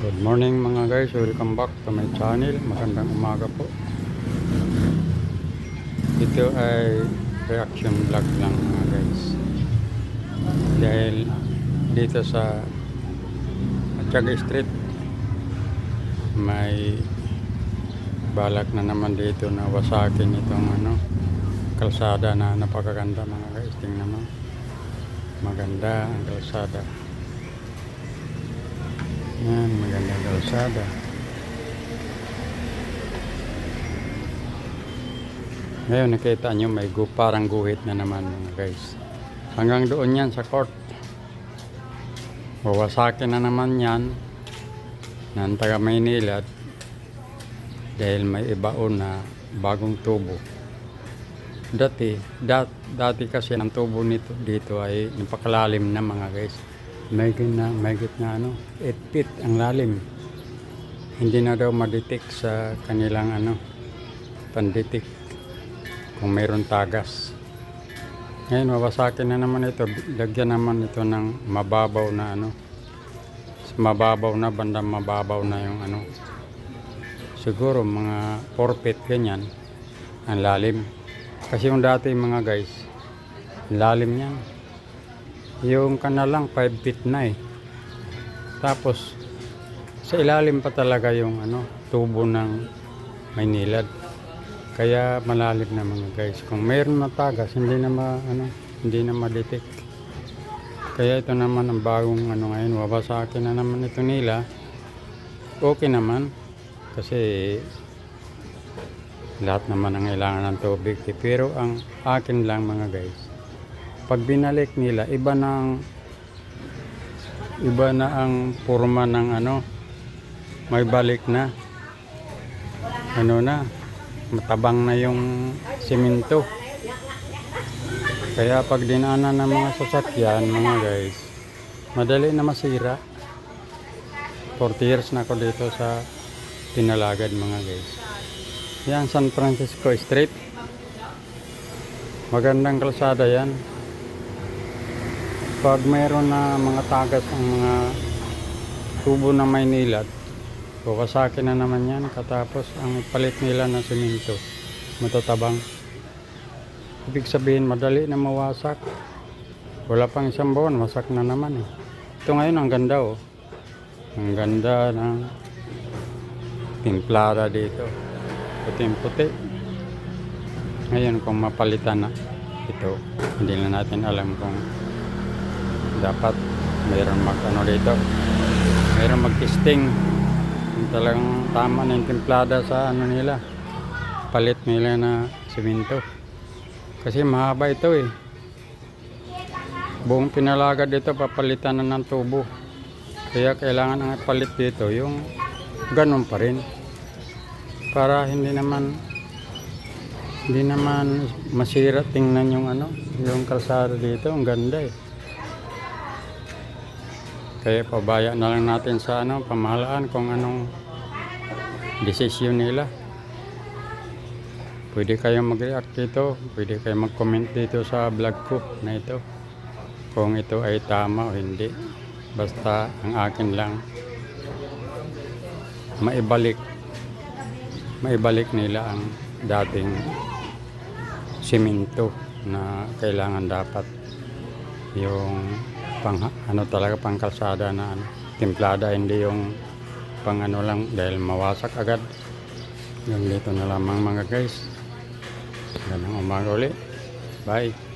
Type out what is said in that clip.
Good morning mga guys, welcome back to my channel. Magandang umaga po. Ito ay reaction vlog lang mga guys. Dahil dito sa Atyaga Street may balak na naman dito na wasakin itong ano kalsada na napakaganda mga guys. Tingnan mo. Maganda ang kalsada. Yan, magandang kalsada. Ngayon nakita nyo may gu parang guhit na naman guys. Hanggang doon yan sa court. Wawasakin na naman yan ng taga Maynila dahil may ibaon na bagong tubo. Dati, dat, dati kasi ang tubo nito dito ay napakalalim na mga guys. May na, may na ano, 8 feet ang lalim. Hindi na daw madetect sa kanilang ano, pandetek kung mayroon tagas. Ngayon, wawasakin na naman ito. Lagyan naman ito ng mababaw na ano. Mababaw na, bandang mababaw na yung ano. Siguro mga 4 feet ganyan. Ang lalim. Kasi yung dati mga guys, lalim yan. Yung kanalang 5 feet na eh. Tapos, sa ilalim pa talaga yung ano, tubo ng Maynilad. Kaya malalim na mga guys. Kung mayroon matagas, hindi na ma, ano, hindi na ma-detect. Kaya ito naman ang bagong ano ngayon, wawasakin na naman ito nila. Okay naman. Kasi lahat naman ang kailangan ng tubig. Pero ang akin lang mga guys, pag binalik nila, iba ang iba na ang forma ng ano, may balik na. Ano na, matabang na yung simento. Kaya pag dinaanan ng mga sasakyan, mga guys, madali na masira. 40 years na ako dito sa Pinalagad mga guys. Yan San Francisco Street. Magandang kalsada yan. Pag mayroon na mga tagas ang mga tubo na Maynilad, Wawasakin na naman yan. Katapos ang palit nila ng simento matatabang. Ibig sabihin madali na mawasak. Wala pang isang buwan wasak na naman eh. Ito ngayon ang ganda oh. Ang ganda ng timplada dito. Puting puti. Ngayon kung mapalitan na ito hindi na natin alam kung dapat mayroon mag ano dito mayroon mag testing yung talagang tama na yung timplada sa ano nila palit nila na simento. Kasi mahaba ito eh. Buong pinalagad dito papalitan na ng tubo. Kaya kailangan ang palit dito yung ganun pa rin. Para hindi naman hindi naman masira tingnan yung ano yung kalsada dito. Ang ganda eh kaya pabaya na lang natin sa ano, pamahalaan kung anong desisyon nila. Pwede kayong mag-react dito, pwede kayong mag-comment dito sa vlog ko na ito. Kung ito ay tama o hindi. Basta ang akin lang maibalik maibalik nila ang dating simento na kailangan dapat yung pang ano talaga pang kalsada na ano, timplada hindi yung pang ano lang dahil mawasak agad. Yung dito na lamang mga guys. Ganang umaga ulit. Bye